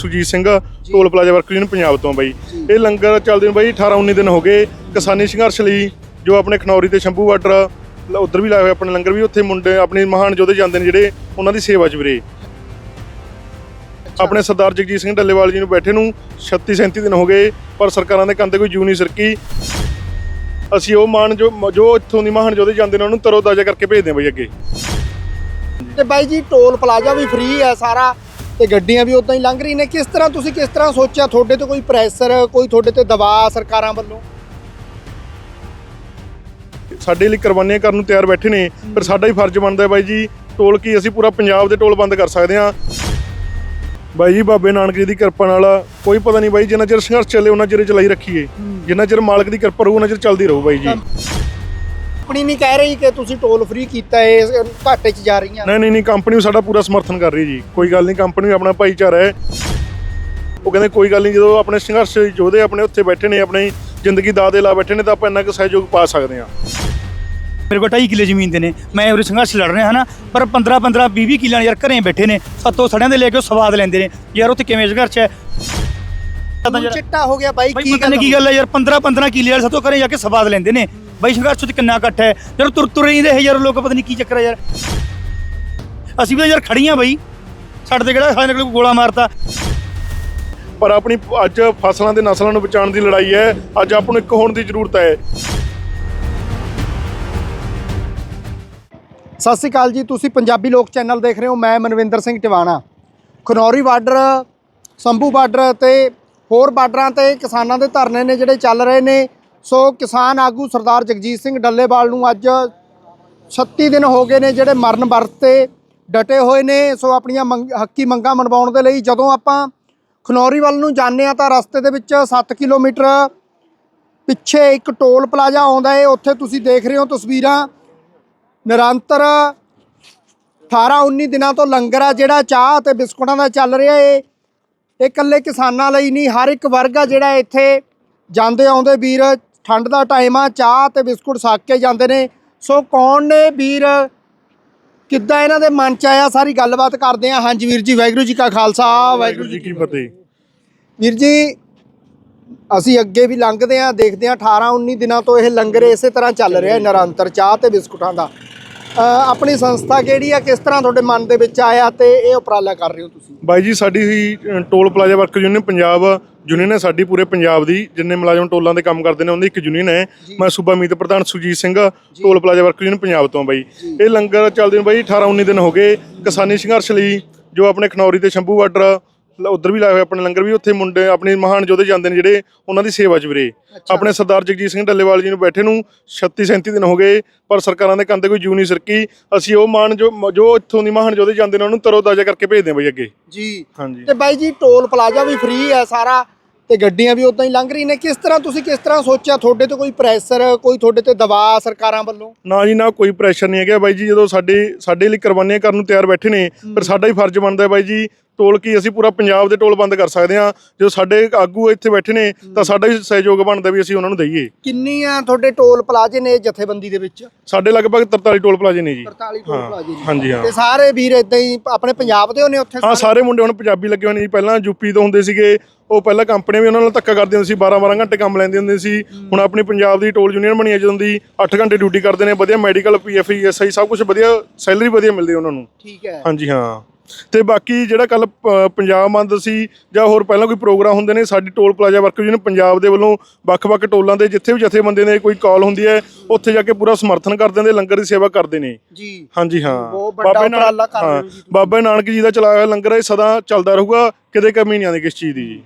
Sujit Singh toll plaza worker union Punjab ਤੋਂ ਬਾਈ। ਇਹ ਲੰਗਰ ਚੱਲਦੇ ਨੂੰ ਬਾਈ 18 19 ਦਿਨ ਹੋ ਗਏ ਕਿਸਾਨੀ ਸੰਘਰਸ਼ ਲਈ ਜੋ ਆਪਣੇ ਖਨੌਰੀ ਤੇ ਸ਼ੰਭੂ ਬਾਰਡਰ ਉਧਰ ਵੀ ਲਾਏ ਹੋਏ ਆਪਣੇ ਲੰਗਰ ਵੀ ਉੱਥੇ ਮੁੰਡੇ ਆਪਣੇ ਮਹਾਨ ਯੋਧੇ ਜਾਂਦੇ ਨੇ ਜਿਹੜੇ ਉਹਨਾਂ ਦੀ ਸੇਵਾ 'ਚ ਵੀਰੇ ਆਪਣੇ ਸਰਦਾਰ ਜਗਜੀਤ ਸਿੰਘ ਡੱਲੇਵਾਲ ਜੀ ਨੂੰ ਬੈਠੇ ਨੂੰ 36 37 ਦਿਨ ਹੋ ਗਏ ਪਰ ਸਰਕਾਰਾਂ ਦੇ ਕੰਨ ਤੇ ਕੋਈ ਜੂ ਨਹੀਂ ਸਰਕੀ। ਅਸੀਂ ਉਹ ਮਾਨ ਜੋ ਜੋ ਇੱਥੋਂ ਦੀ ਮਹਾਨ ਯੋਧੇ ਜਾਂਦੇ ਨੇ ਉਹਨੂੰ ਤਰੋ ਤਾਜ਼ਾ ਕਰਕੇ ਭੇਜਦੇ ਹਾਂ ਬਾਈ ਅੱਗੇ। ਤੇ ਬਾਈ ਜੀ ਟੋਲ ਪਲਾਜ਼ਾ ਵੀ ਫ੍ਰੀ ਹੈ ਸਾਰਾ। ਤੇ ਗੱਡੀਆਂ ਵੀ ਉਦਾਂ ਹੀ ਲੰਘ ਰਹੀ ਨੇ। ਕਿਸ ਤਰ੍ਹਾਂ ਤੁਸੀਂ ਕਿਸ ਤਰ੍ਹਾਂ ਸੋਚਿਆ? ਤੁਹਾਡੇ ਤੇ ਕੋਈ ਪ੍ਰੈਸ਼ਰ ਕੋਈ ਤੁਹਾਡੇ ਤੇ ਦਬਾਅ ਸਰਕਾਰਾਂ ਵੱਲੋਂ? ਸਾਡੇ ਲਈ ਕੁਰਬਾਨੀਆਂ ਕਰਨ ਨੂੰ ਤਿਆਰ ਬੈਠੇ ਨੇ ਪਰ ਸਾਡਾ ਹੀ ਫਰਜ਼ ਬਣਦਾ ਹੈ ਬਾਈ ਜੀ ਟੋਲ ਕੀ ਅਸੀਂ ਪੂਰਾ ਪੰਜਾਬ ਦੇ ਟੋਲ ਬੰਦ ਕਰ ਸਕਦੇ ਹਾਂ। ਬਾਈ ਜੀ ਬਾਬੇ ਨਾਨਕ ਜੀ ਦੀ ਕਿਰਪਾ ਨਾਲ ਕੋਈ ਪਤਾ ਨਹੀਂ ਬਾਈ ਜਿੰਨਾ ਚਿਰ ਸੰਘਰਸ਼ ਚੱਲੇ ਉਹਨਾਂ ਚਿਰ ਚਲਾਈ ਰੱਖੀਏ। ਜਿੰਨਾ ਚਿਰ ਮਾਲਕ ਦੀ ਕਿਰਪਾ ਰਹੂ ਉਹਨਾਂ ਚਿਰ ਚੱਲਦੀ ਰਹੂ ਬਾਈ ਜੀ। ਆਪਣੀ ਨਹੀਂ ਕਹਿ ਰਹੀ ਕਿ ਤੁਸੀਂ ਟੋਲ ਫ੍ਰੀ ਕੀਤਾ ਹੈ ਇਸ ਘਾਟੇ 'ਚ ਜਾ ਰਹੀਆਂ। ਨਹੀਂ ਨਹੀਂ ਨਹੀਂ ਕੰਪਨੀ ਵੀ ਸਾਡਾ ਪੂਰਾ ਸਮਰਥਨ ਕਰ ਰਹੀ ਜੀ। ਕੋਈ ਗੱਲ ਨਹੀਂ ਕੰਪਨੀ ਵੀ ਆਪਣਾ ਭਾਈਚਾਰਾ ਹੈ। ਉਹ ਕਹਿੰਦੇ ਕੋਈ ਗੱਲ ਨਹੀਂ ਜਦੋਂ ਆਪਣੇ ਸੰਘਰਸ਼ ਯੋਧੇ ਆਪਣੇ ਉੱਥੇ ਬੈਠੇ ਨੇ ਆਪਣੀ ਜ਼ਿੰਦਗੀ ਦਾਅ ਦੇ ਲਾ ਬੈਠੇ ਨੇ ਤਾਂ ਆਪਾਂ ਇੰਨਾ ਕੁ ਸਹਿਯੋਗ ਪਾ ਸਕਦੇ ਹਾਂ। ਮੇਰੇ ਕੋਲ 2.5 ਕਿੱਲੇ ਜ਼ਮੀਨ ਦੇ ਨੇ। ਮੈਂ ਉਰੇ ਸੰਘਰਸ਼ ਲੜ ਰਿਹਾ ਹਨਾ ਪਰ 15 15 20 20 ਕਿੱਲਿਆਂ ਯਾਰ ਘਰੇ ਬੈਠੇ ਨੇ। ਸੱਤੋਂ ਸੜਿਆਂ ਦੇ ਲੈ ਕੇ ਸਵਾਦ ਲੈਂਦੇ ਨੇ। ਯਾਰ ਉੱਥੇ ਕਿਵੇਂ ਸੰਘਰਸ਼ ਹੈ? ਚਿੱਟਾ ਹੋ ਗਿਆ ਬਾਈ ਕੀ ਨਹੀਂ ਕੀ ਗੱਲ ਹੈ ਯਾਰ 15 15 ਕਿੱਲੇ ਵਾਲੇ ਸੱਤੋਂ ਘਰੇ ਜਾ ਕੇ ਸਵਾਦ ਲੈਂਦੇ ਨੇ। ਬਾਈ ਸੰਘਰਸ਼ ਚ ਕਿੰਨਾ ਇਕੱਠ ਹੈ? ਯਾਰ ਤੁਰ ਤੁਰ ਰਹਿੰਦੇ ਇਹ ਯਾਰ ਲੋਕ ਪਤਾ ਨਹੀਂ ਕੀ ਚੱਕਰ ਹੈ ਯਾਰ। ਅਸੀਂ ਵੀ ਤਾਂ ਯਾਰ ਖੜੀਆਂ ਬਾਈ। ਸਾਡੇ ਤੇ ਕਿਹੜਾ ਸਾਡੇ ਕੋਲ ਗੋਲਾ ਮਾਰਤਾ। ਪਰ ਆਪਣੀ ਅੱਜ ਫਸਲਾਂ ਦੇ ਨਸਲਾਂ ਨੂੰ ਬਚਾਉਣ ਦੀ ਲੜਾਈ ਹੈ। ਅੱਜ ਆਪ ਨੂੰ ਇੱਕ ਹੋਣ ਦੀ ਜ਼ਰੂਰਤ ਹੈ। ਸਤਿ ਸ਼੍ਰੀ ਅਕਾਲ ਜੀ ਤੁਸੀਂ ਪੰਜਾਬੀ ਲੋਕ ਚੈਨਲ ਦੇਖ ਰਹੇ ਹੋ ਮੈਂ ਮਨਵਿੰਦਰ ਸਿੰਘ ਟਿਵਾਣਾ। ਖਨੌਰੀ ਬਾਰਡਰ ਸੰਭੂ ਬਾਰਡਰ ਤੇ ਹੋਰ ਬਾਰਡਰਾਂ ਤੇ ਕਿਸਾਨਾਂ ਦੇ ਧਰਨੇ ਨੇ ਜਿਹੜੇ ਚੱਲ ਰਹੇ ਨੇ। ਸੋ ਕਿਸਾਨ ਆਗੂ ਸਰਦਾਰ ਜਗਜੀਤ ਸਿੰਘ ਡੱਲੇਵਾਲ ਨੂੰ ਅੱਜ 36 ਦਿਨ ਹੋ ਗਏ ਨੇ ਜਿਹੜੇ ਮਰਨ ਵਰਤ ਤੇ ਡਟੇ ਹੋਏ ਨੇ। ਸੋ ਆਪਣੀਆਂ ਮੰਗ- ਹੱਕੀ ਮੰਗਾਂ ਮਨਵਾਉਣ ਦੇ ਲਈ ਜਦੋਂ ਆਪਾਂ ਖਨੌਰੀ ਵੱਲ ਨੂੰ ਜਾਂਦੇ ਆ ਤਾਂ ਰਸਤੇ ਦੇ ਵਿੱਚ 7 ਕਿਲੋਮੀਟਰ ਪਿੱਛੇ ਇੱਕ ਟੋਲ ਪਲਾਜ਼ਾ ਆਉਂਦਾ ਏ। ਉੱਥੇ ਤੁਸੀਂ ਦੇਖ ਰਹੇ ਹੋ ਤਸਵੀਰਾਂ। ਨਿਰੰਤਰ 18 19 ਦਿਨਾਂ ਤੋਂ ਲੰਗਰ ਆ ਜਿਹੜਾ ਚਾਹ ਤੇ ਬਿਸਕੁਟਾਂ ਦਾ ਚੱਲ ਰਿਹਾ ਏ। ਇਹ ਇਕੱਲੇ ਕਿਸਾਨਾਂ ਲਈ ਨਹੀਂ, ਹਰ ਇੱਕ ਵਰਗ ਆ ਜਿਹੜਾ ਇੱਥੇ ਜਾਂਦੇ ਆਉਂਦੇ ਵੀਰ। ਠੰਡ ਦਾ ਟਾਈਮ ਆ ਚਾਹ ਤੇ ਬਿਸਕੁਟ ਛਕ ਕੇ ਜਾਂਦੇ ਨੇ। ਸੋ ਕੌਣ ਨੇ ਵੀਰ? ਕਿੱਦਾਂ ਇਹਨਾਂ ਦੇ ਮਨ ਚ ਆਇਆ? ਸਾਰੀ ਗੱਲਬਾਤ ਕਰਦੇ ਆ ਹਾਂਜੀ ਵੀਰ ਜੀ ਵਾਹਿਗੁਰੂ ਜੀ ਕਾ ਖਾਲਸਾ ਵਾਹਿਗੁਰੂ ਜੀ ਕੀ ਫਤਿਹ। ਵੀਰ ਜੀ ਅਸੀਂ ਅੱਗੇ ਵੀ ਲੰਘਦੇ ਆ ਦੇਖਦੇ ਆ 18 19 ਦਿਨਾਂ ਤੋਂ ਇਹ ਲੰਗਰ ਇਸੇ ਤਰ੍ਹਾਂ ਚੱਲ ਰਿਹਾ ਨਿਰੰਤਰ ਚਾਹ ਤੇ ਬਿਸਕੁਟਾਂ ਦਾ। ਆਪਣੀ ਸੰਸਥਾ ਕਿਹੜੀ ਆ? ਕਿਸ ਤਰ੍ਹਾਂ ਤੁਹਾਡੇ ਮਨ ਦੇ ਵਿੱਚ ਆਇਆ ਤੇ ਇਹ ਉਪਰਾਲਾ ਕਰ ਰਹੇ ਹੋ ਤੁਸੀਂ? ਬਾਈ ਜੀ ਸਾਡੀ ਹੀ toll plaza worker union Punjab union ਹੈ ਸਾਡੀ ਪੂਰੇ ਪੰਜਾਬ ਦੀ। ਜਿੰਨੇ ਮੁਲਾਜ਼ਮ ਟੋਲਾਂ ਦੇ ਕੰਮ ਕਰਦੇ ਨੇ ਉਹਦੀ ਇੱਕ ਯੂਨੀਅਨ ਹੈ। ਮੈਂ ਸੂਬਾ ਮੀਤ ਪ੍ਰਧਾਨ Sujit Singh toll plaza worker union Punjab ਤੋਂ ਬਾਈ। ਇਹ ਲੰਗਰ ਚੱਲਦੇ ਨੂੰ ਬਾਈ 18 19 ਦਿਨ ਹੋ ਗਏ। ਕਿਸਾਨੀ ਸੰਘਰਸ਼ ਲਈ ਜੋ ਆਪਣੇ ਖਨੌਰੀ ਤੇ ਸ਼ੰਭੂ ਬਾਰਡਰ ਉਧਰ ਵੀ ਲਾਏ ਹੋਏ ਆਪਣੇ ਲੰਗਰ ਵੀ ਉੱਥੇ ਮੁੰਡੇ ਆਪਣੇ ਮਹਾਨ ਯੋਧੇ ਜਾਂਦੇ ਨੇ ਜਿਹੜੇ ਉਹਨਾਂ ਦੀ ਸੇਵਾ 'ਚ ਵੀਰੇ। ਆਪਣੇ ਸਰਦਾਰ ਜਗਜੀਤ ਸਿੰਘ ਡੱਲੇਵਾਲ ਜੀ ਨੂੰ ਬੈਠੇ ਨੂੰ 36 37 ਦਿਨ ਹੋ ਗਏ ਪਰ ਸਰਕਾਰਾਂ ਦੇ ਕੰਨ ਤੇ ਕੋਈ ਜੂ ਨਹੀਂ ਸਰਕੀ। ਅਸੀਂ ਉਹ ਮਾਨ ਜੋ ਜੋ ਇੱਥੋਂ ਦੀ ਮਹਾਨ ਯੋਧੇ ਜਾਂਦੇ ਨੇ ਉਹਨੂੰ ਤਰੋ ਤਾਜ਼ਾ ਕਰਕੇ ਭੇਜਦੇ ਬਾਈ ਅੱਗੇ। ਜੀ। ਹਾਂਜੀ। ਤੇ ਬਾਈ ਜੀ ਟੋਲ ਪਲਾਜ਼ਾ ਵੀ ਫ੍ਰੀ ਹੈ ਸਾਰਾ ਤੇ ਗੱਡੀਆਂ ਵੀ ਉਦਾਂ ਹੀ ਲੰਘ ਰਹੀ ਨੇ। ਕਿਸ ਤਰ੍ਹਾਂ ਤੁਸੀਂ ਕਿਸ ਤਰ੍ਹਾਂ ਸੋਚਿਆ ਤੁਹਾਡੇ ਤੇ ਕੋਈ ਪ੍ਰੈਸ਼ਰ ਕੋਈ ਤੁਹਾਡੇ ਤੇ ਦਬਾਅ ਸਰਕਾਰਾਂ ਵੱਲੋਂ? ਨਾ ਜੀ ਨਾ ਕੋਈ ਪ੍ਰੈਸ਼ਰ ਨਹੀਂ ਹੈਗਾ ਬਾਈ ਜੀ। ਜਦੋਂ ਸਾਡੇ ਸਾਡੇ ਲਈ ਕੁਰਬਾਨੀਆਂ ਕਰਨ ਨੂੰ ਤਿਆਰ ਬੈਠੇ ਨੇ ਪਰ ਸਾਡਾ ਹੀ ਫਰਜ਼ ਬਣਦਾ ਹੈ ਬਾਈ ਜੀ ਟੋਲ ਕੀ ਅਸੀਂ ਪੂਰਾ ਪੰਜਾਬ ਦੇ ਟੋਲ ਬੰਦ ਕਰ ਸਕਦੇ ਹਾਂ। ਜਦੋਂ ਸਾਡੇ ਆਗੂ ਇੱਥੇ ਬੈਠੇ ਨੇ ਤਾਂ ਸਾਡਾ ਹੀ ਸਹਿਯੋਗ ਬਣਦਾ ਵੀ ਅਸੀਂ ਉਹਨਾਂ ਨੂੰ ਦਈਏ। ਕਿੰਨੀਆਂ ਤੁਹਾਡੇ ਟੋਲ ਪਲਾਜ਼ੇ ਨੇ ਜਥੇਬੰਦੀ ਦੇ ਵਿੱਚ? ਸਾਡੇ ਲਗਭਗ 43 ਟੋਲ ਪਲਾਜ਼ੇ ਨੇ ਜੀ। 43 ਟੋਲ ਪਲਾਜ਼ੇ ਹਾਂਜੀ ਹਾਂ। ਤੇ ਸਾਰੇ ਵੀਰ ਇਦਾਂ ਹੀ ਆਪਣੇ ਪੰਜਾਬ ਦੇ ਹੋਣੇ ਉੱਥੇ ਹਾਂ ਸਾਰੇ? ਮੁੰਡੇ ਹੁਣ ਪੰਜਾਬੀ ਲੱਗੇ ਹੋਏ ਨੇ ਜੀ। ਪਹਿਲਾਂ ਯੂਪੀ ਤੋਂ ਹੁੰਦੇ ਸੀਗੇ ਉਹ ਪਹਿਲਾਂ ਕੰਪਨੀਆਂ ਵੀ ਉਹਨਾਂ ਨਾਲ ਧੱਕਾ ਕਰਦੀਆਂ ਹੁੰਦੀਆਂ ਸੀ। 12 12 ਘੰਟੇ ਕੰਮ ਲੈਂਦੇ ਹੁੰਦੇ ਸੀ। ਹੁਣ ਆਪਣੀ ਪੰਜਾਬ ਦੀ ਟੋਲ ਯੂਨੀਅਨ ਬਣੀ ਹੈ ਜਦੋਂ ਦੀ 8 ਘੰਟੇ ਡਿਊਟੀ ਕਰਦੇ ਨੇ ਵਧੀਆ ਮੈਡੀਕਲ ਪੀਐਫ ਐਸਆਈ ਸਭ ਕੁਝ ਵਧੀਆ ਸੈਲਰੀ ਵਧੀਆ ਮਿਲਦੀ ਉਹਨਾਂ ਨੂੰ। ਠੀਕ ਹੈ। ਹਾਂਜੀ ਹਾਂ। ਤੇ ਬਾਕੀ ਜਿਹੜਾ ਕੱਲ ਪੰਜਾਬ ਮੰਦ ਸੀ ਜਾਂ ਹੋਰ ਪਹਿਲਾਂ ਕੋਈ ਪ੍ਰੋਗਰਾਮ ਹੁੰਦੇ ਨੇ ਸਾਡੀ toll plaza worker union Punjab ਦੇ ਵੱਲੋਂ ਵੱਖ-ਵੱਖ ਟੋਲਾਂ ਦੇ ਜਿੱਥੇ ਵੀ ਜਥੇਬੰਦੇ ਨੇ ਕੋਈ ਕਾਲ ਹੁੰਦੀ ਹੈ ਉੱਥੇ ਜਾ ਕੇ ਪੂਰਾ ਸਮਰਥਨ ਕਰਦੇ ਨੇ ਲੰਗਰ ਦੀ ਸੇਵਾ ਕਰਦੇ ਨੇ। ਜੀ। ਹਾਂਜੀ ਹਾਂ। ਬਹੁਤ ਵੱਡਾ ਬਾਬੇ ਨਾਨਕ- ਹੋ ਹਾਂ। ਬਾਬਾ ਨਾਨਕ ਜੀ ਦਾ ਚਲਾਇਆ ਹੋਇਆ ਲੰਗਰ ਇਹ ਸਦਾ ਚੱਲਦਾ ਰਹੂਗਾ ਕਿਤੇ ਕਮੀ ਨਹੀਂ ਆਉਂਦੀ ਕਿਸ ਚੀਜ਼ ਦੀ ਜੀ।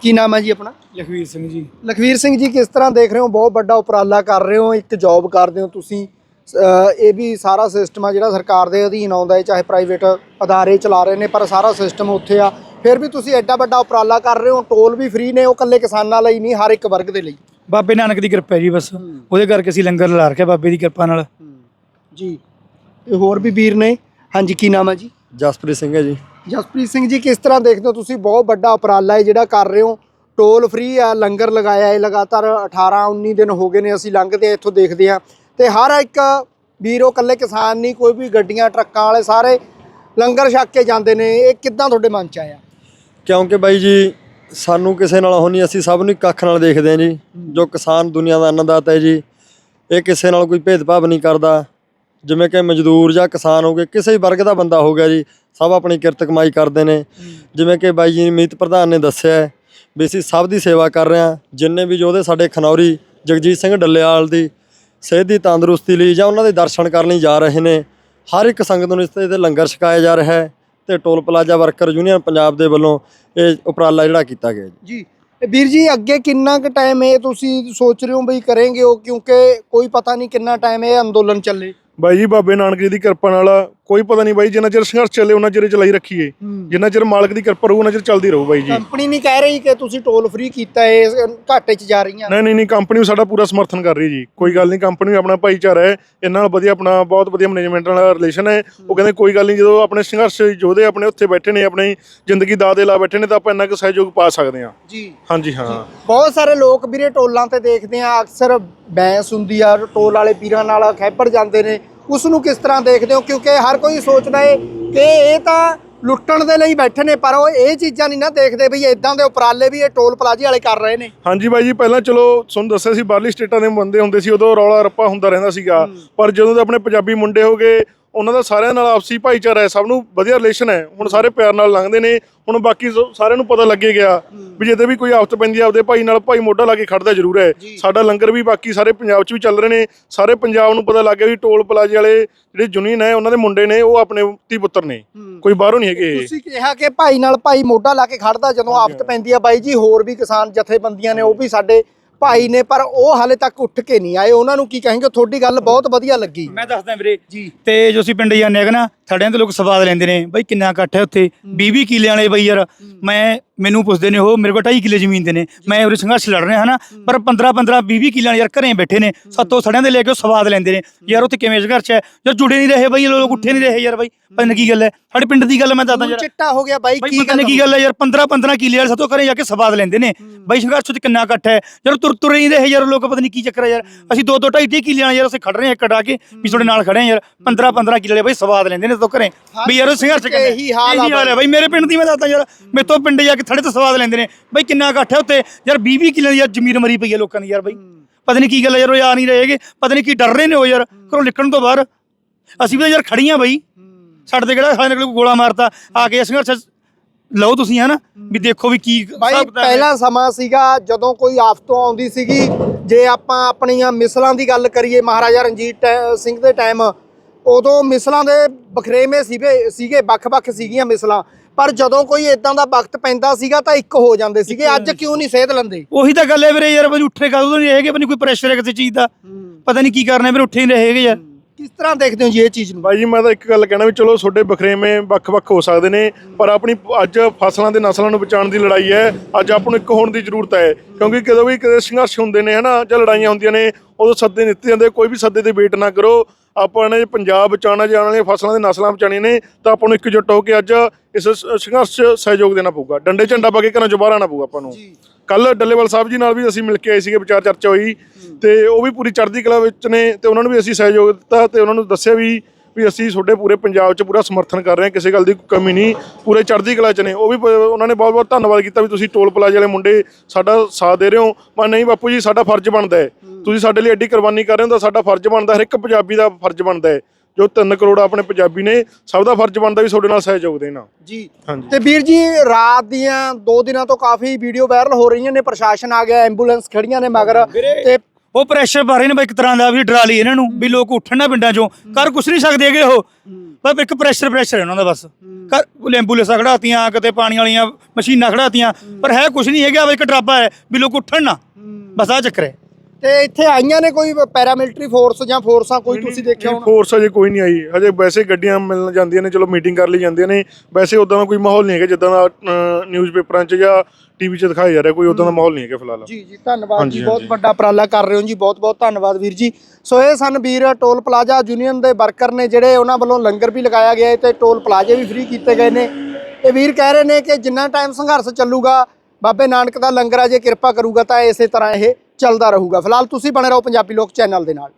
ਕੀ ਨਾਮ ਹੈ ਜੀ ਆਪਣਾ? ਲਖਵੀਰ ਸਿੰਘ ਜੀ। ਲਖਵੀਰ ਸਿੰਘ ਜੀ ਕਿਸ ਤਰ੍ਹਾਂ ਦੇਖ ਰਹੇ ਹੋ? ਬਹੁਤ ਵੱਡਾ ਉਪਰਾਲਾ ਕਰ ਰਹੇ ਹੋ ਇੱਕ ਜੌਬ ਕਰਦੇ ਹੋ ਤੁਸੀਂ। ਇਹ ਵੀ ਸਾਰਾ ਸਿਸਟਮ ਆ ਜਿਹੜਾ ਸਰਕਾਰ ਦੇ ਅਧੀਨ ਆਉਂਦਾ ਹੈ ਚਾਹੇ ਪ੍ਰਾਈਵੇਟ ਅਦਾਰੇ ਚਲਾ ਰਹੇ ਨੇ ਪਰ ਸਾਰਾ ਸਿਸਟਮ ਉੱਥੇ ਆ। ਫਿਰ ਵੀ ਤੁਸੀਂ ਐਡਾ ਵੱਡਾ ਉਪਰਾਲਾ ਕਰ ਰਹੇ ਹੋ ਟੋਲ ਵੀ ਫ੍ਰੀ ਨੇ ਉਹ ਇਕੱਲੇ ਕਿਸਾਨਾਂ ਲਈ ਨਹੀਂ ਹਰ ਇੱਕ ਵਰਗ ਦੇ ਲਈ। ਬਾਬੇ ਨਾਨਕ ਦੀ ਕਿਰਪਾ ਜੀ ਬਸ। ਉਹਦੇ ਕਰਕੇ ਅਸੀਂ ਲੰਗਰ ਲਾ ਰੱਖਿਆ ਬਾਬੇ ਦੀ ਕਿਰਪਾ ਨਾਲ। ਜੀ। ਤੇ ਹੋਰ ਵੀ ਵੀਰ ਨੇ? ਹਾਂਜੀ ਕੀ ਨਾਮ ਹੈ ਜੀ? ਜਸਪ੍ਰੀਤ ਸਿੰਘ ਹੈ ਜੀ। ਜਸਪ੍ਰੀਤ ਸਿੰਘ ਜੀ ਕਿਸ ਤਰ੍ਹਾਂ ਦੇਖਦੇ ਹੋ ਤੁਸੀਂ? ਬਹੁਤ ਵੱਡਾ ਉਪਰਾਲਾ ਹੈ ਜਿਹੜਾ ਕਰ ਰਹੇ ਹੋ। ਟੋਲ ਫ੍ਰੀ ਆ ਲੰਗਰ ਲਗਾਇਆ ਹੈ ਲਗਾਤਾਰ 18 19 ਦਿਨ ਹੋ ਗਏ ਨੇ ਅਸੀਂ ਲੰਘਦੇ ਆ ਇੱਥੋਂ ਦੇਖਦੇ ਆ। ਤੇ ਹਰ ਇੱਕ ਵੀਰੋ ਇਕੱਲੇ ਕਿਸਾਨ ਨਹੀਂ, ਕੋਈ ਵੀ ਗੱਡੀਆਂ, ਟਰੱਕਾਂ ਵਾਲੇ ਸਾਰੇ ਲੰਗਰ ਛੱਕ ਕੇ ਜਾਂਦੇ ਨੇ। ਇਹ ਕਿੱਦਾਂ ਤੁਹਾਡੇ ਮਨ ਚ ਆਇਆ? ਕਿਉਂਕਿ ਬਾਈ ਜੀ, ਸਾਨੂੰ ਕਿਸੇ ਨਾਲ ਉਹ ਨਹੀਂ, ਅਸੀਂ ਸਭ ਨੂੰ ਇੱਕ ਅੱਖ ਨਾਲ ਦੇਖਦੇ ਹਾਂ ਜੀ। ਜੋ ਕਿਸਾਨ ਦੁਨੀਆ ਦਾ ਅੰਨਦਾਤਾ ਹੈ ਜੀ, ਇਹ ਕਿਸੇ ਨਾਲ ਕੋਈ ਭੇਦਭਾਵ ਨਹੀਂ ਕਰਦਾ। ਜਿਵੇਂ ਕਿ ਮਜ਼ਦੂਰ ਜਾਂ ਕਿਸਾਨ ਹੋ ਗਏ ਕਿਸੇ ਵਰਗ ਦਾ ਬੰਦਾ ਹੋ ਗਿਆ ਜੀ, ਸਭ ਆਪਣੀ ਕਿਰਤ ਕਮਾਈ ਕਰਦੇ ਨੇ। ਜਿਵੇਂ ਕਿ ਬਾਈ ਜੀ, ਮੀਤ ਪ੍ਰਧਾਨ ਨੇ ਦੱਸਿਆ ਵੀ ਅਸੀਂ ਸਭ ਦੀ ਸੇਵਾ ਕਰ ਰਹੇ ਹਾਂ। ਜਿੰਨੇ ਵੀ ਯੋਧੇ ਸਾਡੇ ਖਨੌਰੀ, ਜਗਜੀਤ ਸਿੰਘ ਡੱਲੇਵਾਲ ਦੀ ਸਿਹਤ ਦੀ ਤੰਦਰੁਸਤੀ ਲਈ ਜਾਂ ਉਹਨਾਂ ਦੇ ਦਰਸ਼ਨ ਕਰਨ ਲਈ ਜਾ ਰਹੇ ਨੇ। ਹਰ ਇੱਕ ਸੰਗਤ ਨੂੰ ਇਸ ਤੇ ਲੰਗਰ ਛਕਾਇਆ ਜਾ ਰਿਹਾ ਹੈ ਤੇ toll plaza worker union Punjab ਦੇ ਵੱਲੋਂ ਇਹ ਉਪਰਾਲਾ ਜਿਹੜਾ ਕੀਤਾ ਗਿਆ ਜੀ। ਜੀ ਵੀਰ ਜੀ ਅੱਗੇ ਕਿੰਨਾ ਕੁ ਟਾਈਮ ਇਹ ਤੁਸੀਂ ਸੋਚ ਰਹੇ ਹੋ ਬਈ ਕਰੇਂਗੇ ਉਹ? ਕਿਉਂਕਿ ਕੋਈ ਪਤਾ ਨਹੀਂ ਕਿੰਨਾ ਟਾਈਮ ਇਹ ਅੰਦੋਲਨ ਚੱਲੇ। ਬਾਈ ਜੀ ਬਾਬੇ ਨਾਨਕ ਜੀ ਦੀ ਕਿਰਪਾ ਨਾਲ ਕੋਈ ਪਤਾ ਨਹੀਂ ਬਾਈ ਜਿੰਨਾ ਚਿਰ ਸੰਘਰਸ਼ ਚੱਲੇ ਉਹਨਾਂ ਚਿਰ ਚਲਾਈ ਰੱਖੀਏ। ਜਿੰਨਾ ਚਿਰ ਮਾਲਕ ਦੀ ਕਿਰਪਾ ਰਹੂ ਉਹਨਾਂ ਚਿਰ ਚੱਲਦੀ ਰਹੂ ਬਾਈ ਜੀ। ਕੰਪਨੀ ਨਹੀਂ ਕਹਿ ਰਹੀ ਕਿ ਤੁਸੀਂ ਟੋਲ ਫ੍ਰੀ ਕੀਤਾ ਹੈ ਇਸ ਘਾਟੇ 'ਚ ਜਾ ਰਹੀਆਂ। ਨਹੀਂ ਨਹੀਂ ਨਹੀਂ ਕੰਪਨੀ ਵੀ ਸਾਡਾ ਪੂਰਾ ਸਮਰਥਨ ਕਰ ਰਹੀ ਜੀ। ਕੋਈ ਗੱਲ ਨਹੀਂ ਕੰਪਨੀ ਵੀ ਆਪਣਾ ਭਾਈਚਾਰਾ ਹੈ ਇਹਨਾਂ ਨਾਲ ਵਧੀਆ ਆਪਣਾ ਬਹੁਤ ਵਧੀਆ ਮੈਨੇਜਮੈਂਟ ਨਾਲ ਰਿਲੇਸ਼ਨ ਹੈ। ਉਹ ਕਹਿੰਦੇ ਕੋਈ ਗੱਲ ਨਹੀਂ ਜਦੋਂ ਆਪਣੇ ਸੰਘਰਸ਼ ਯੋਧੇ ਆਪਣੇ ਉੱਥੇ ਬੈਠੇ ਨੇ ਆਪਣੀ ਜ਼ਿੰਦਗੀ ਦਾਅ ਦੇ ਲਾ ਬੈਠੇ ਨੇ ਤਾਂ ਆਪਾਂ ਇੰਨਾ ਕੁ ਸਹਿਯੋਗ ਪਾ ਸਕਦੇ ਹਾਂ। ਜੀ। ਹਾਂਜੀ ਹਾਂ। ਬਹੁਤ ਸਾਰੇ ਲੋਕ ਵੀਰੇ ਟੋਲਾਂ ਤੇ ਦੇਖਦੇ ਆ ਅਕਸਰ ਬੈਂਸ ਹੁੰਦੀ ਆ ਟੋਲ ਵਾਲੇ ਪੀਰਾਂ ਨਾਲ ਖੈਪੜ ਜਾਂਦੇ ਨੇ। ਉਸ ਨੂੰ ਕਿਸ ਤਰ੍ਹਾਂ ਦੇਖਦੇ ਹੋ? ਕਿਉਂਕਿ ਹਰ ਕੋਈ ਸੋਚਦਾ ਏ ਕਿ ਇਹ ਤਾਂ ਲੁੱਟਣ ਦੇ ਲਈ ਬੈਠੇ ਨੇ ਪਰ ਉਹ ਇਹ ਚੀਜ਼ਾਂ ਨਹੀਂ ਨਾ ਦੇਖਦੇ ਵੀ ਇਦਾਂ ਦੇ ਉਪਰਾਲੇ ਵੀ ਇਹ ਟੋਲ ਪਲਾਜ਼ੇ ਵਾਲੇ ਕਰ ਰਹੇ ਨੇ। ਹਾਂਜੀ ਬਾਈ ਜੀ ਪਹਿਲਾਂ ਚਲੋ ਤੁਹਾਨੂੰ ਦੱਸਿਆ ਸੀ ਬਾਹਰਲੀ ਸਟੇਟਾਂ ਦੇ ਬੰਦੇ ਹੁੰਦੇ ਸੀ ਉਦੋਂ ਰੌਲਾ ਰੱਪਾ ਹੁੰਦਾ ਰਹਿੰਦਾ ਸੀਗਾ। ਪਰ ਜਦੋਂ ਦੇ ਆਪਣੇ ਪੰਜਾਬੀ ਮੁੰਡੇ ਹੋ ਗਏ ਉਹਨਾਂ ਦਾ ਸਾਰਿਆਂ ਨਾਲ ਆਪਸੀ ਭਾਈਚਾਰਾ ਹੈ ਸਭ ਨੂੰ ਵਧੀਆ ਰਿਲੇਸ਼ਨ ਹੈ। ਹੁਣ ਸਾਰੇ ਪਿਆਰ ਨਾਲ ਲੰਘਦੇ ਨੇ ਹੁਣ ਬਾਕੀ ਸ- ਸਾਰਿਆਂ ਨੂੰ ਪਤਾ ਲੱਗੇ ਗਿਆ ਵੀ ਜਿਹਦੇ ਵੀ ਕੋਈ ਆਫਤ ਪੈਂਦੀ ਹੈ ਆਪਦੇ ਭਾਈ ਨਾਲ ਭਾਈ ਮੋਢਾ ਲਾ ਕੇ ਖੜਦਾ ਜ਼ਰੂਰ ਹੈ। ਸਾਡਾ ਲੰਗਰ ਵੀ ਬਾਕੀ ਸਾਰੇ ਪੰਜਾਬ 'ਚ ਵੀ ਚੱਲ ਰਹੇ ਨੇ। ਸਾਰੇ ਪੰਜਾਬ ਨੂੰ ਪਤਾ ਲੱਗ ਗਿਆ ਵੀ ਟੋਲ ਪਲਾਜ਼ੇ ਵਾਲੇ ਜਿਹੜੇ ਯੂਨੀਅਨ ਹੈ ਉਹਨਾਂ ਦੇ ਮੁੰਡੇ ਨੇ ਉਹ ਆਪਣੇ ਧੀ ਪੁੱਤਰ ਨੇ। ਕੋਈ ਬਾਹਰੋਂ ਨਹੀਂ ਹੈਗੇ ਇਹ। ਤੁਸੀਂ ਕਿਹਾ ਕਿ ਭਾਈ ਨਾਲ ਭਾਈ ਮੋਢਾ ਲਾ ਕੇ ਖੜਦਾ ਜਦੋਂ ਆਫਤ ਪੈਂਦੀ ਆ ਬਾਈ ਜੀ ਹੋਰ ਵੀ ਕਿਸਾਨ ਜਥੇਬੰਦੀਆਂ ਨੇ ਉਹ ਵੀ ਸਾਡੇ ਭਾਈ ਨੇ ਪਰ ਉਹ ਹਾਲੇ ਤੱਕ ਉੱਠ ਕੇ ਨਹੀਂ ਆਏ। ਉਹਨਾਂ ਨੂੰ ਕੀ ਕਹਾਂਗੇ? ਤੁਹਾਡੀ ਗੱਲ ਬਹੁਤ ਵਧੀਆ ਲੱਗੀ। ਮੈਂ ਦੱਸਦਾ ਵੀਰੇ। ਜੀ। ਤੇ ਜੋ ਅਸੀਂ ਪਿੰਡ ਜਾਂਦੇ ਆ ਨਾ ਸਾਡਿਆਂ ਤੇ ਲੋਕ ਸਵਾਦ ਲੈਂਦੇ ਨੇ ਬਈ ਕਿੰਨਾ ਇਕੱਠ ਹੈ ਉੱਥੇ? 20 20 ਕਿੱਲੇ ਵਾਲੇ ਬਈ ਯਾਰ ਮੈਂ ਮੈਨੂੰ ਪੁੱਛਦੇ ਨੇ ਉਹ ਮੇਰੇ ਕੋਲ 2.5 ਕਿੱਲੇ ਜ਼ਮੀਨ ਦੇ ਨੇ। ਮੈਂ ਉਰੇ ਸੰਘਰਸ਼ ਲੜ ਰਿਹਾ ਹਨਾ? ਪਰ 15 15 20 20 ਕਿੱਲੇ ਵਾਲੇ ਯਾਰ ਘਰੇ ਬੈਠੇ ਨੇ ਸੱਤੋਂ ਸੜਿਆਂ ਦੇ ਲੈ ਕੇ ਉਹ ਸਵਾਦ ਲੈਂਦੇ ਨੇ। ਯਾਰ ਉੱਥੇ ਕਿਵੇਂ ਸੰਘਰਸ਼ ਹੈ? ਜੋ ਜੁੜੇ ਨਹੀਂ ਰਹੇ ਬਈ ਲੋਕ ਉੱਠੇ ਨਹੀਂ ਰਹੇ ਯਾਰ ਬਈ। ਪਤਾ ਕੀ ਗੱਲ ਹੈ। ਸਾਡੇ ਪਿੰਡ ਦੀ ਗੱਲ ਮੈਂ ਦੱਸਦਾ ਯਾਰ। ਚਿੱਟਾ ਹੋ ਗਿਆ ਬਾਈ ਕੀ ਨਹੀਂ ਕੀ ਗੱਲ ਹੈ ਯਾਰ 15 15 ਕਿੱਲੇ ਵਾਲੇ ਸਤੋਂ ਘਰੇ ਜਾ ਕੇ ਸਵਾਦ ਲੈਂਦੇ ਨੇ। ਬਈ ਸੰਘਰਸ਼ ਚ ਕਿੰਨਾ ਇਕੱਠ ਹੈ? ਯਾਰ ਤੁਰ ਤੁਰ ਨਹੀਂ ਰਹੇ ਯਾਰ ਲੋਕ ਪਤਾ ਨਹੀਂ ਕੀ ਚੱਕਰ ਹੈ ਯਾਰ। ਅਸੀਂ ਦੋ ਦੋ ਢਾਈ ਢਾਈ ਕਿੱਲੇ ਵਾਲੇ ਯਾਰ ਅਸੀਂ ਖੜ ਰਹੇ ਹਾਂ ਕਟਾ ਕੇ ਵੀ ਤੁਹਾਡੇ ਨਾਲ ਖੜੇ ਹਾਂ ਯਾਰ। 15 15 ਕਿੱਲੇ ਵਾਲੇ ਬਈ ਸਵਾਦ ਲੈਂਦੇ ਨੇ ਸਤੋਂ ਘਰੇ ਵੀ ਯਾਰ ਉਹ ਸੰਘਰਸ਼ ਕਿੰਨਾ ਇਹੀ ਹਾਲ ਆ ਹਾਲ ਹੈ ਬਈ। ਮੇਰੇ ਪਿੰਡ ਦੀ ਮੈਂ ਦੱਸਦਾ ਯਾਰ ਮੇਰੇ ਤੋਂ ਪਿੰਡ ਜਾ ਕੇ ਥੜੇ ਤੋਂ ਸਵਾਦ ਲੈਂਦੇ ਨੇ। ਬਈ ਕਿੰਨਾ ਇਕੱਠ ਹੈ ਉੱਤੇ ਯਾਰ 20 20 ਕਿੱਲੇ ਦੀ ਯਾਰ ਜ਼ਮੀਰ ਮਰੀ ਪਈ ਹੈ ਲੋਕਾਂ ਦੀ ਯਾਰ ਬਈ। ਪਤਾ ਨਹੀਂ ਕੀ ਗੱਲ ਹੈ ਯਾਰ ਉਹ ਆ ਨਹੀਂ ਰਹੇਗੇ। ਪਤਾ ਨਹੀਂ ਕੀ ਡਰ ਰਹੇ ਨੇ ਉਹ ਯਾਰ ਘਰੋਂ ਨਿਕਲਣ ਤੋਂ ਬਾਹਰ। ਅਸੀਂ ਵੀ ਤਾਂ ਯਾਰ ਖੜੀਆਂ ਬਈ। ਸਾਡੇ ਤੇ ਕਿਹੜਾ ਸਾਡੇ ਕੋਲ ਗੋਲਾ ਮਾਰਤਾ। ਆ ਕੇ ਸੰਘਰਸ਼ ਲਓ ਤੁਸੀਂ ਹਨਾ? ਵੀ ਦੇਖੋ ਵੀ ਕੀ ਹੈ। ਪਹਿਲਾ ਸਮਾਂ ਸੀਗਾ ਜਦੋਂ ਕੋਈ ਆਫਤੋਂ ਆਉਂਦੀ ਸੀਗੀ। ਜੇ ਆਪਾਂ ਆਪਣੀਆਂ ਮਿਸਲਾਂ ਦੀ ਗੱਲ ਕਰੀਏ ਮਹਾਰਾਜਾ ਰਣਜੀਤ ਸਿੰਘ ਦੇ ਟਾਈਮ ਉਦੋਂ ਮਿਸਲਾਂ ਦੇ ਬਖਰੇਵੇਂ ਸੀਗੇ ਸੀਗੇ ਵੱਖ-ਵੱਖ ਸੀਗੀਆਂ ਮਿਸਲਾਂ। ਪਰ ਜਦੋਂ ਕੋਈ ਇਦਾਂ ਦਾ ਵਕਤ ਪੈਂਦਾ ਸੀਗਾ ਤਾਂ ਇੱਕ ਹੋ ਜਾਂਦੇ ਸੀਗੇ ਅੱਜ ਕਿਉਂ ਨਹੀਂ ਸੇਧ ਲੈਂਦੇ? ਉਹੀ ਤਾਂ ਗੱਲ ਹੈ ਵੀਰੇ ਯਾਰ ਬਈ ਉੱਠੇ ਕਦੋਂ ਨਹੀਂ ਰਹੇਗੇ ਬਈ ਕੋਈ ਪ੍ਰੈਸ਼ਰ ਹੈ ਕਿਸੇ ਚੀਜ਼ ਦਾ। ਪਤਾ ਨਹੀਂ ਕੀ ਕਰਨਾ ਵੀਰੇ ਉੱਠੇ ਨਹੀਂ ਰਹੇਗੇ ਯਾਰ। ਕਿਸ ਤਰ੍ਹਾਂ ਦੇਖਦੇ ਹੋ ਜੀ ਇਹ ਚੀਜ਼ ਨੂੰ? ਬਾਈ ਜੀ ਮੈਂ ਤਾਂ ਇੱਕ ਗੱਲ ਕਹਿਣਾ ਵੀ ਚਲੋ ਤੁਹਾਡੇ ਬਖਰੇਵੇਂ ਵੱਖ-ਵੱਖ ਹੋ ਸਕਦੇ ਨੇ ਪਰ ਆਪਣੀ ਅੱਜ ਫਸਲਾਂ ਦੇ ਨਸਲਾਂ ਨੂੰ ਬਚਾਉਣ ਦੀ ਲੜਾਈ ਹੈ ਅੱਜ ਆਪ ਨੂੰ ਇੱਕ ਹੋਣ ਦੀ ਜ਼ਰੂਰਤ ਹੈ। ਕਿਉਂਕਿ ਕਦੋਂ ਵੀ ਕਦੇ ਸੰਘਰਸ਼ ਹੁੰਦੇ ਨੇ ਹਨਾ ਜਾਂ ਲੜਾਈਆਂ ਹੁੰਦੀਆਂ ਨੇ ਉਦੋਂ ਸੱਦੇ ਦਿੱਤੇ ਜਾਂਦੇ ਕੋਈ ਵੀ ਸੱਦੇ ਤੇ ਵੇਟ ਨਾ ਕਰੋ। ਆਪਾਂ ਨੇ ਪੰਜਾਬ ਬਚਾਉਣਾ ਜਾਣ ਵਾਲੀਆਂ ਫਸਲਾਂ ਦੇ ਨਸਲਾਂ ਬਚਾਉਣੀਆਂ ਨੇ ਤਾਂ ਆਪਾਂ ਨੂੰ ਇਕਜੁੱਟ ਹੋ ਕੇ ਅੱਜ ਇਸ ਸੰਘਰਸ਼ 'ਚ ਸਹਿਯੋਗ ਦੇਣਾ ਪਊਗਾ। ਡੰਡੇ ਝੰਡਾ ਪਾ ਕੇ ਘਰਾਂ ਚੋਂ ਬਾਹਰ ਆਉਣਾ ਪਊਗਾ ਆਪਾਂ ਨੂੰ। ਕੱਲ ਡੱਲੇਵਾਲ ਸਾਹਿਬ ਜੀ ਨਾਲ ਵੀ ਅਸੀਂ ਮਿਲ ਕੇ ਆਏ ਸੀਗੇ ਵਿਚਾਰ ਚਰਚਾ ਹੋਈ। ਤੇ ਉਹ ਵੀ ਪੂਰੀ ਚੜ੍ਹਦੀ ਕਲਾ ਵਿੱਚ ਨੇ ਤੇ ਉਹਨਾਂ ਨੂੰ ਵੀ ਅਸੀਂ ਸਹਿਯੋਗ ਦਿੱਤਾ ਤੇ ਉਹਨਾਂ ਨੂੰ ਦੱਸਿਆ ਵੀ ਵੀ ਅਸੀਂ ਤੁਹਾਡੇ ਪੂਰੇ ਪੰਜਾਬ 'ਚ ਪੂਰਾ ਸਮਰਥਨ ਕਰ ਰਹੇ ਹਾਂ ਕਿਸੇ ਗੱਲ ਦੀ ਕਮੀ ਨਹੀਂ। ਪੂਰੇ ਚੜ੍ਹਦੀ ਕਲਾ 'ਚ ਨੇ। ਉਹ ਵੀ ਉਹਨਾਂ ਨੇ ਬਹੁਤ ਬਹੁਤ ਧੰਨਵਾਦ ਕੀਤਾ ਵੀ ਤੁਸੀਂ ਟੋਲ ਪਲਾਜ਼ੇ ਵਾਲੇ ਮੁੰਡੇ ਸਾਡਾ ਸਾਥ ਦੇ ਰਹੇ ਹੋ। ਮੈਂ ਨਹੀਂ ਬਾਪੂ ਜੀ ਸਾਡਾ ਫਰਜ਼ ਬਣਦਾ ਹੈ। ਤੁਸੀਂ ਸਾਡੇ ਲਈ ਐਡੀ ਕੁਰਬਾਨੀ ਕਰ ਰਹੇ ਹੋ ਤਾਂ ਸਾਡਾ ਫਰਜ਼ ਬਣਦਾ ਹਰ ਇੱਕ ਪੰਜਾਬੀ ਦਾ ਫਰਜ਼ ਬਣਦਾ ਹੈ। ਜੋ 3 ਕਰੋੜ ਆਪਣੇ ਪੰਜਾਬੀ ਨੇ ਸਭ ਦਾ ਫਰਜ਼ ਬਣਦਾ ਵੀ ਤੁਹਾਡੇ ਨਾਲ ਸਹਿਯੋਗ ਦੇਣਾ। ਜੀ। ਹਾਂਜੀ। ਤੇ ਵੀਰ ਜੀ ਰਾਤ ਦੀਆਂ 2 ਦਿਨਾਂ ਤੋਂ ਕਾਫੀ ਵੀਡੀਓ ਵਾਇਰਲ ਹੋ ਰਹੀਆਂ ਨੇ ਪ੍ਰਸ਼ਾਸਨ ਆ ਗਿਆ ਐਂਬੂਲੈਂਸ ਖੜੀਆਂ ਨੇ ਮਗਰ ਤੇ ਉਹ ਪ੍ਰੈਸ਼ਰ ਪਾ ਰਹੇ ਨੇ ਬਈ ਇੱਕ ਤਰ੍ਹਾਂ ਦਾ ਵੀ ਡਰਾ ਲਈ ਇਹਨਾਂ ਨੂੰ ਵੀ ਲੋਕ ਉੱਠਣ ਨਾ ਪਿੰਡਾਂ ਚੋਂ। ਕਰ ਕੁਛ ਨਹੀਂ ਸਕਦੇ ਹੈਗੇ ਉਹ। ਬਸ ਇੱਕ ਪ੍ਰੈਸ਼ਰ ਪ੍ਰੈਸ਼ਰ ਹੈ ਉਹਨਾਂ ਦਾ ਬਸ। ਕਰ ਐਂਬੂਲੈਂਸਾਂ ਖੜਾਤੀਆਂ ਕਿਤੇ ਪਾਣੀ ਵਾਲੀਆਂ ਮਸ਼ੀਨਾਂ ਖੜਾਤੀਆਂ ਪਰ ਹੈ ਕੁਛ ਨਹੀਂ ਹੈਗਾ ਬਈ ਇੱਕ ਡਰਾਬਾ ਹੈ ਵੀ ਲੋਕ ਉੱਠਣ ਨਾ। ਬਸ ਆ ਚੱਕਰ ਹੈ। ਤੇ ਇੱਥੇ ਆਈਆਂ ਨੇ ਕੋਈ ਪੈਰਾਮਿਲਟਰੀ ਫੋਰਸ ਜਾਂ ਫੋਰਸਾਂ ਕੋਈ ਤੁਸੀਂ ਦੇਖਿਆ ਹੋਣਾ? ਫੋਰਸ ਅਜੇ ਕੋਈ ਨਹੀਂ ਆਈ। ਹਜੇ ਵੈਸੇ ਗੱਡੀਆਂ ਮਿਲਣ ਜਾਂਦੀਆਂ ਨੇ ਚਲੋ ਮੀਟਿੰਗ ਕਰ ਲਈ ਜਾਂਦੀਆਂ ਨੇ। ਵੈਸੇ ਉਦਾਂ ਦਾ ਕੋਈ ਮਾਹੌਲ ਨਹੀਂ ਹੈਗਾ ਜਿੱਦਾਂ ਦਾ ਨਿਊਜ਼ਪੇਪਰਾਂ 'ਚ ਜਾਂ ਟੀਵੀ 'ਚ ਦਿਖਾਇਆ ਜਾ ਰਿਹਾ ਕੋਈ ਉਦਾਂ ਦਾ ਮਾਹੌਲ ਨਹੀਂ ਹੈਗਾ ਫਿਲਹਾਲ। ਜੀ ਜੀ ਧੰਨਵਾਦ ਜੀ ਬਹੁਤ। ਵੱਡਾ ਉਪਰਾਲਾ ਕਰ ਰਹੇ ਹੋ ਜੀ ਬਹੁਤ ਬਹੁਤ ਧੰਨਵਾਦ ਵੀਰ ਜੀ। ਸੋ ਇਹ ਸਨ ਵੀਰ ਟੋਲ ਪਲਾਜ਼ਾ ਯੂਨੀਅਨ ਦੇ ਵਰਕਰ ਨੇ ਜਿਹੜੇ ਉਹਨਾਂ ਵੱਲੋਂ ਲੰਗਰ ਵੀ ਲਗਾਇਆ ਗਿਆ ਹੈ ਤੇ ਟੋਲ ਪਲਾਜ਼ੇ ਵੀ ਫ੍ਰੀ ਕੀਤੇ ਗਏ ਨੇ। ਇਹ ਵੀਰ ਕਹਿ ਰਹੇ ਨੇ ਕਿ ਜਿੰਨਾ ਟਾਈਮ ਸੰਘਰਸ਼ ਚੱਲੂਗਾ ਬਾਬੇ ਨਾਨਕ ਦਾ ਲੰਗਰ ਆ ਜੇ ਕਿਰਪਾ ਕਰੂਗਾ ਤਾਂ ਇਸੇ ਤਰ੍ਹਾਂ ਇਹ ਚੱਲਦਾ ਰਹੂਗਾ। ਫਿਲਹਾਲ ਤੁਸੀਂ ਬਣੇ ਰਹੋ ਪੰਜਾਬੀ ਲੋਕ ਚੈਨਲ ਦੇ ਨਾਲ।